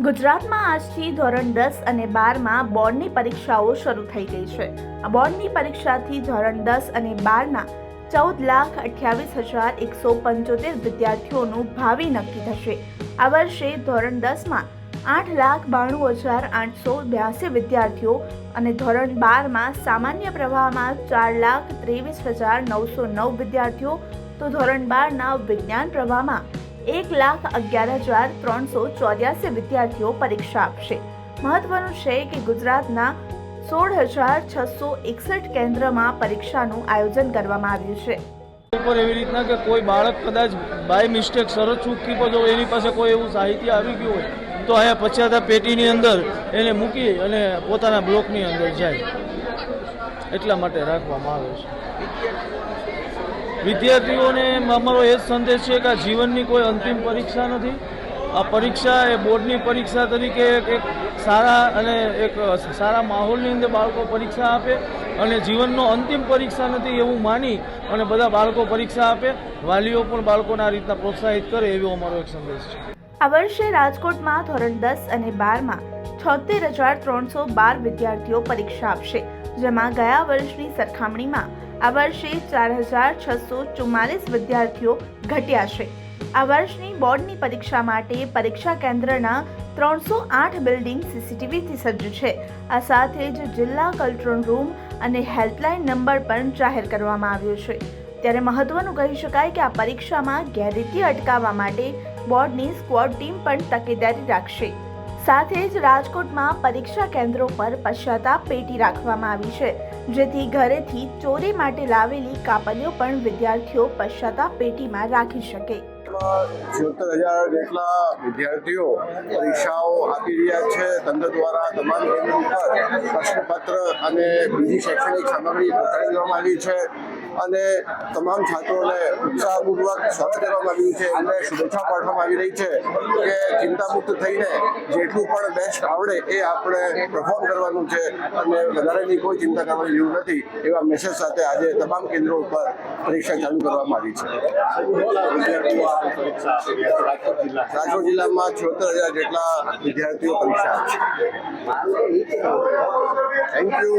ગુજરાતમાં આજથી ધોરણ દસ અને બારમાં બોર્ડની પરીક્ષાઓ શરૂ થઈ ગઈ છે. આ બોર્ડની પરીક્ષાથી ધોરણ દસ અને બારના ચૌદ લાખ અઠ્યાવીસ હજાર એકસો પંચોતેર વિદ્યાર્થીઓનું ભાવિ નક્કી થશે. આ વર્ષે ધોરણ દસમાં આઠ લાખ બાણું હજાર આઠસો બ્યાસી વિદ્યાર્થીઓ અને ધોરણ બારમાં સામાન્ય પ્રવાહમાં ચાર લાખ ત્રેવીસ હજાર નવસો નવ વિદ્યાર્થીઓ, તો ધોરણ બારના વિજ્ઞાન પ્રવાહમાં એક લાખ અગિયાર હજાર ત્રણસો ચોર્યાસી વિદ્યાર્થીઓ પરીક્ષા આપશે. મહત્વનું છે કે ગુજરાતના સોળ હજાર છસો એકસઠ કેન્દ્રમાં પરીક્ષાનું આયોજન કરવામાં આવ્યું છે. ઉપર એવી રીતના કે કોઈ બાળક કદાચ બાય મિસ્ટેક સરસ ચૂકી પર જો એની પાસે કોઈ એવું સાહિત્ય આવી ગયું હોય, તો અહીંયા પછાતા પેટીની અંદર એને મૂકી અને પોતાના બ્લોકની અંદર જાય. એટલા માટે રાખવામાં આવે છે. વિદ્યાર્થીઓને અમારો એ જ સંદેશ છે કે જીવનની કોઈ અંતિમ પરીક્ષા નથી. આ પરીક્ષા એ બોર્ડની પરીક્ષા તરીકે એક સારા અને એક સારા માહોલની અંદર બાળકો પરીક્ષા આપે અને જીવનનો અંતિમ પરીક્ષા નથી એવું માની અને બધા બાળકો પરીક્ષા આપે. વાલીઓ પણ બાળકોને આ રીતના પ્રોત્સાહિત કરે એવો અમારો એક સંદેશ છે. આ વર્ષે રાજકોટમાં ધોરણ દસ અને બારમાં છોતેર હજાર ત્રણસો બાર વિદ્યાર્થીઓ પરીક્ષા આપશે. જેમાં ગયા વર્ષની સરખામણીમાં આ વર્ષે ચાર હજાર છસો ચુમ્માલીસ વિદ્યાર્થીઓ ઘટ્યા છે. આ વર્ષની બોર્ડની પરીક્ષા માટે પરીક્ષા કેન્દ્રના ત્રણસો આઠ બિલ્ડિંગ સીસીટીવીથી સજ્જ છે. આ સાથે જ જિલ્લા કંટ્રોલ રૂમ અને હેલ્પલાઇન નંબર પણ જાહેર કરવામાં આવ્યો છે. ત્યારે મહત્વનું કહી શકાય કે આ પરીક્ષામાં ગેરરીતિ અટકાવવા માટે બોર્ડની સ્ક્વોડ ટીમ પણ તકેદારી રાખશે. સાથે જ રાજકોટમાં પરીક્ષા કેન્દ્રો પર પશ્ચાતાપ પેટી રાખવામાં આવી છે, જેથી ઘરેથી ચોરી માટે લાવેલી કાપલીઓ પણ વિદ્યાર્થીઓ પશ્ચાતાપ પેટીમાં રાખી શકે. છોતેર હજાર જેટલા વિદ્યાર્થીઓ પરીક્ષાઓ આપી રહ્યા છે. તંત્ર દ્વારા તમામ કેન્દ્ર ઉપર પ્રશ્નપત્ર અને બીજી શૈક્ષણિક સામગ્રી પહોંચાડી દેવામાં આવી છે અને તમામ છાત્રોને ઉત્સાહપૂર્વક સ્વાગત કરવામાં આવ્યું છે. એમને શુભેચ્છા પાઠવવામાં આવી રહી છે કે ચિંતામુક્ત થઈને જેટલું પણ બેસ્ટ આવડે એ આપણે પરફોર્મ કરવાનું છે અને વધારેની કોઈ ચિંતા કરવાની જરૂર નથી એવા મેસેજ સાથે આજે તમામ કેન્દ્રો ઉપર પરીક્ષા ચાલુ કરવામાં આવી છે. રાજકોટ જિલ્લામાં છોતેર હજાર જેટલા વિદ્યાર્થીઓ પરીક્ષા આપશે. Thank you